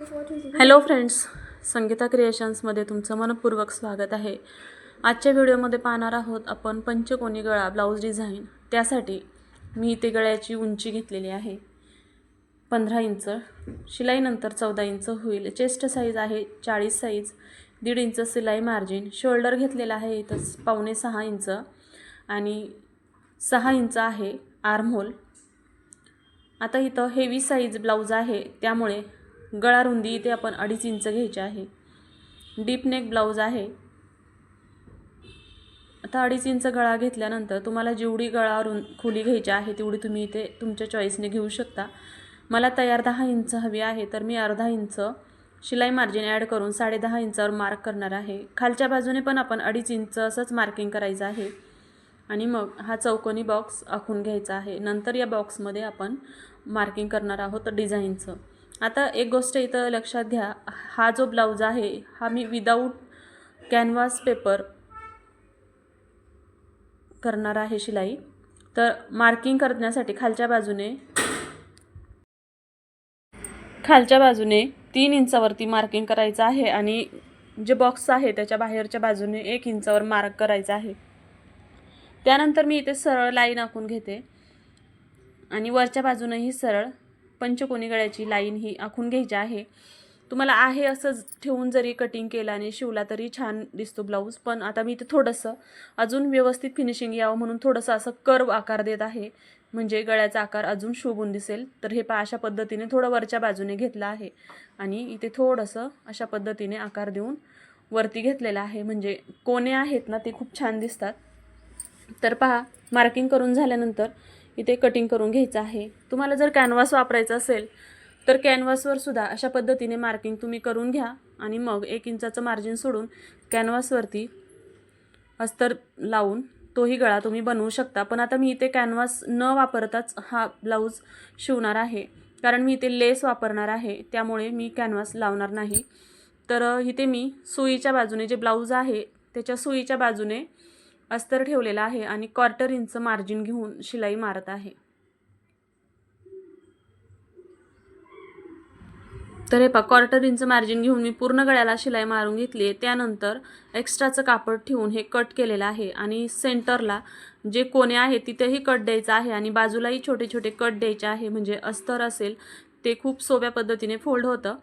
Hello friends Sangeeta क्रिएशन्समध्ये तुमचं मनपूर्वक स्वागत आहे. आजच्या व्हिडिओमध्ये पाहणार आहोत आपण पंचकोनी गळा ब्लाऊज डिझाईन. त्यासाठी मी इथे गळ्याची उंची घेतलेली आहे. पंधरा इंच शिलाईनंतर चौदा इंच होईल. चेस्ट साईज आहे चाळीस साईज दीड इंच सिलाई मार्जिन शोल्डर घेतलेला आहे इथं पावणे सहा इंच आणि सहा इंच आहे आर्महोल आता इथं हेवी साईज ब्लाऊज आहे. त्यामुळे गळा रुंदी इथे आपण अडीच इंच घ्यायची आहे. डीप नेक ब्लाऊज आहे. आता अडीच इंच गळा घेतल्यानंतर तुम्हाला जेवढी गळा रुं खोली घ्यायची आहे तेवढी तुम्ही इथे तुमच्या चॉईसने घेऊ शकता. मला तयार दहा इंच हवी आहे तर मी अर्धा इंच शिलाई मार्जिन ॲड करून साडेदहा इंचावर मार्क करणार आहे. खालच्या बाजूने पण आपण अडीच इंच असंच मार्किंग करायचं आहे. आणि मग हा चौकोनी बॉक्स आखून घ्यायचा आहे. नंतर या बॉक्समध्ये आपण मार्किंग करणार आहोत डिझाईनचं आता एक गोष्ट इथं लक्षात घ्या. हा जो ब्लाऊज आहे हा मी विदाऊट कॅनव्हास पेपर करणार आहे शिलाई. तर मार्किंग करण्यासाठी खालच्या बाजूने खालच्या बाजूने तीन इंचावरती मार्किंग करायचं आहे आणि जे बॉक्स आहे त्याच्या बाहेरच्या बाजूने एक इंचावर मार्क करायचा आहे. त्यानंतर मी इथे सरळ लाईन आखून घेते आणि वरच्या बाजूनही सरळ पंचकोनी गळ्याची लाईन ही आखून घ्यायची आहे. तुम्हाला आहे असं ठेवून जरी कटिंग केलं आणि शिवला तरी छान दिसतो ब्लाऊज पण आता मी इथे थोडंसं अजून व्यवस्थित फिनिशिंग यावं म्हणून थोडंसं असं कर्व आकार देत आहे. म्हणजे गळ्याचा आकार अजून शोभून दिसेल. तर हे पा अशा पद्धतीने थोडं वरच्या बाजूने घेतलं आहे. आणि इथे थोडंसं अशा पद्धतीने आकार देऊन वरती घेतलेलं आहे. म्हणजे कोणे आहेत ना ते खूप छान दिसतात. तर पहा मार्किंग करून झाल्यानंतर इथे कटिंग करून घ्यायचं आहे. तुम्हाला जर कॅनव्हास वापरायचा असेल तर कॅनव्हासवर सुद्धा अशा पद्धतीने मार्किंग तुम्ही करून घ्या आणि मग एक इंचाचं मार्जिन सोडून कॅनव्हासवरती अस्तर लावून तोही गळा तुम्ही बनवू शकता. पण आता मी इथे कॅनव्हास न वापरताच हा ब्लाऊज शिवणार आहे. कारण मी इथे लेस वापरणार आहे. त्यामुळे मी कॅनव्हास लावणार नाही. तर इथे मी सुईच्या बाजूने जे ब्लाऊज आहे त्याच्या सुईच्या बाजूने अस्तर ठेवलेला आहे आणि क्वार्टर इंच मार्जिन घेऊन शिलाई मारत आहे. तर हे पा क्वार्टर इंच मार्जिन घेऊन मी पूर्ण गळ्याला शिलाई मारून घेतली आहे. त्यानंतर एक्स्ट्राचं कापड ठेवून हे कट केलेलं आहे आणि सेंटरला जे कोणे आहे तिथेही कट द्यायचं आहे आणि बाजूलाही छोटे छोटे कट द्यायचे आहे. म्हणजे अस्तर असेल ते खूप सोप्या पद्धतीने फोल्ड होतं.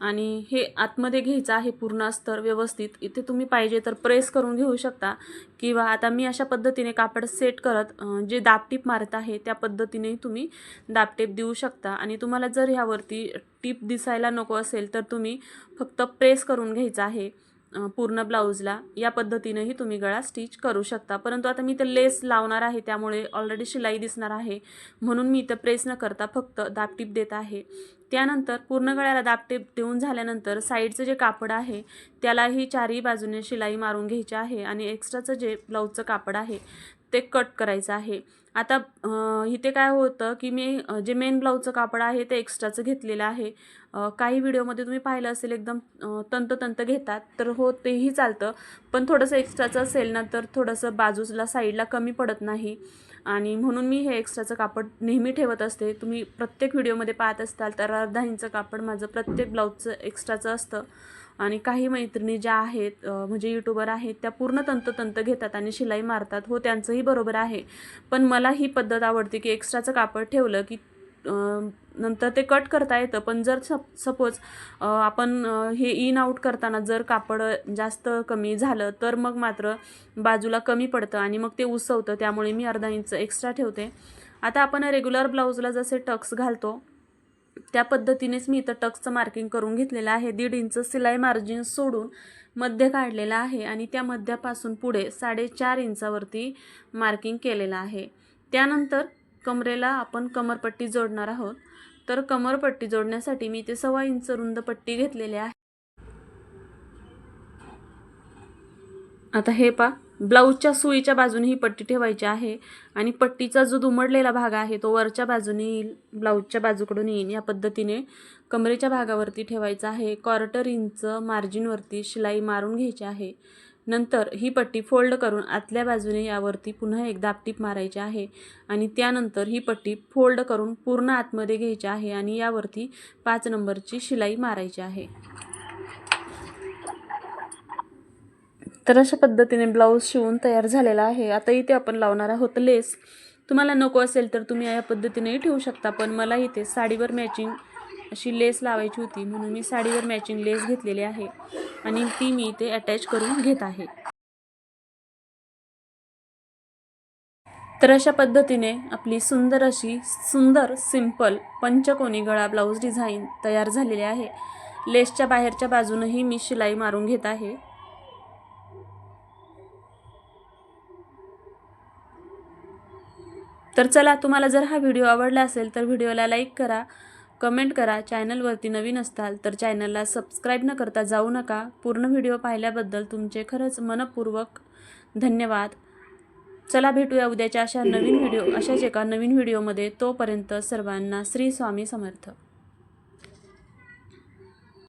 आणि हे आतमध्ये घ्यायचं आहे पूर्ण अस्तर व्यवस्थित इथे तुम्ही पाहिजे तर प्रेस करून घेऊ शकता. किंवा आता मी अशा पद्धतीने कापड सेट करत जे दाबटीप मारत आहे त्या पद्धतीनेही तुम्ही दाबटेप देऊ शकता. आणि तुम्हाला जर ह्यावरती टीप दिसायला नको असेल तर तुम्ही फक्त प्रेस करून घ्यायचं आहे. पूर्ण ब्लाऊजला या पद्धतीनेही तुम्ही गळा स्टिच करू शकता. परंतु आता मी इथं लेस लावणार आहे त्यामुळे ऑलरेडी शिलाई दिसणार आहे. म्हणून मी इथं प्रेस न करता फक्त दाबटीप देत आहे. त्यानंतर पूर्ण गळ्याला दाबटेप देऊन झाल्यानंतर साईडचं जे कापड आहे त्यालाही चारही बाजूने शिलाई मारून घ्यायची आहे आणि एक्स्ट्राचं जे ब्लाऊजचं कापड आहे ते कट करायचं आहे. आता इथे काय होतं की मी जे मेन ब्लाऊजचं कापड आहे ते एक्स्ट्राचं घेतलेलं आहे. काही व्हिडिओमध्ये तुम्ही पाहिलं असेल एकदम तंततंत घेतात तर हो तेही चालतं. पण थोडंसं एक्स्ट्राचं असेल ना तर थोडंसं बाजूला साईडला कमी पडत नाही. आणि म्हणून मी हे एक्स्ट्राचं कापड नेहमी ठेवत असते. तुम्ही प्रत्येक व्हिडिओमध्ये पाहत असताल तर अर्धा इंच कापड माझं प्रत्येक ब्लाऊजचं एक्स्ट्राचं असतं. आणि काही मैत्रिणी ज्या आहेत म्हणजे यूट्यूबर आहेत त्या पूर्ण तंततंत घेतात आणि शिलाई मारतात. हो त्यांचंही बरोबर आहे. पण मला ही पद्धत आवडते की एक्स्ट्राचं कापड ठेवलं की नंतर ते कट करता येतं. पण जर सप सपोज आपण हे इन आऊट करताना जर कापड जास्त कमी झालं तर मग मात्र बाजूला कमी पडतं आणि मग ते उसवतं. त्यामुळे मी अर्धा इंच एक्स्ट्रा ठेवते. आता आपण रेग्युलर ब्लाऊजला जसे टक्स घालतो त्या पद्धतीनेच मी इथं टक्सचं मार्किंग करून घेतलेलं आहे. दीड इंच सिलाई मार्जिन सोडून मध्य काढलेलं आहे आणि त्या मध्यापासून पुढे साडेचार इंचावरती मार्किंग केलेलं आहे. त्यानंतर कमरेला आपण कमरपट्टी जोडणार आहोत. तर कमरपट्टी जोडण्यासाठी मी इथे सव्वा इंच रुंद पट्टी घेतलेली आहे. आता हे पा ब्लाऊजच्या सुईच्या बाजूने ही पट्टी ठेवायची आहे आणि पट्टीचा जो दुमडलेला भाग आहे तो वरच्या बाजूने येईल ब्लाऊजच्या बाजूकडून येईल या पद्धतीने कमरेच्या भागावरती ठेवायचा आहे. क्वार्टर इंच मार्जिनवरती शिलाई मारून घ्यायची आहे. नंतर ही पट्टी फोल्ड करून आतल्या बाजूने यावरती पुन्हा एक दापटीप मारायची आहे आणि त्यानंतर ही पट्टी फोल्ड करून पूर्ण आतमध्ये घ्यायची आहे आणि यावरती पाच नंबरची शिलाई मारायची आहे. तर अशा पद्धतीने ब्लाऊज शिवून तयार झालेला आहे. आता इथे आपण लावणार आहोत लेस. तुम्हाला नको असेल तर तुम्ही या पद्धतीनेही ठेवू शकता पण मला इथे साडीवर मॅचिंग अशी लेस लावायची होती म्हणून मी साडीवर मॅचिंग लेस घेतलेली आहे आणि ती मी इथे अटॅच करून घेत आहे. तर अशा पद्धतीने आपली सुंदर अशी सुंदर सिंपल पंचकोनी गळा ब्लाऊज डिझाईन तयार झालेली आहे. लेसच्या बाहेरच्या बाजूनही मी शिलाई मारून घेत आहे. तर चला तुम्हाला जर हा व्हिडिओ आवडला असेल तर व्हिडिओला लाईक करा कमेंट करा चॅनलवरती नवीन असताल तर चॅनलला सबस्क्राईब न करता जाऊ नका. पूर्ण व्हिडिओ पाहिल्याबद्दल तुमचे खरंच मनपूर्वक धन्यवाद. चला भेटूया उद्याच्या अशा नवीन व्हिडिओ अशाच एका नवीन व्हिडिओमध्ये. तोपर्यंत सर्वांना श्री स्वामी समर्थ.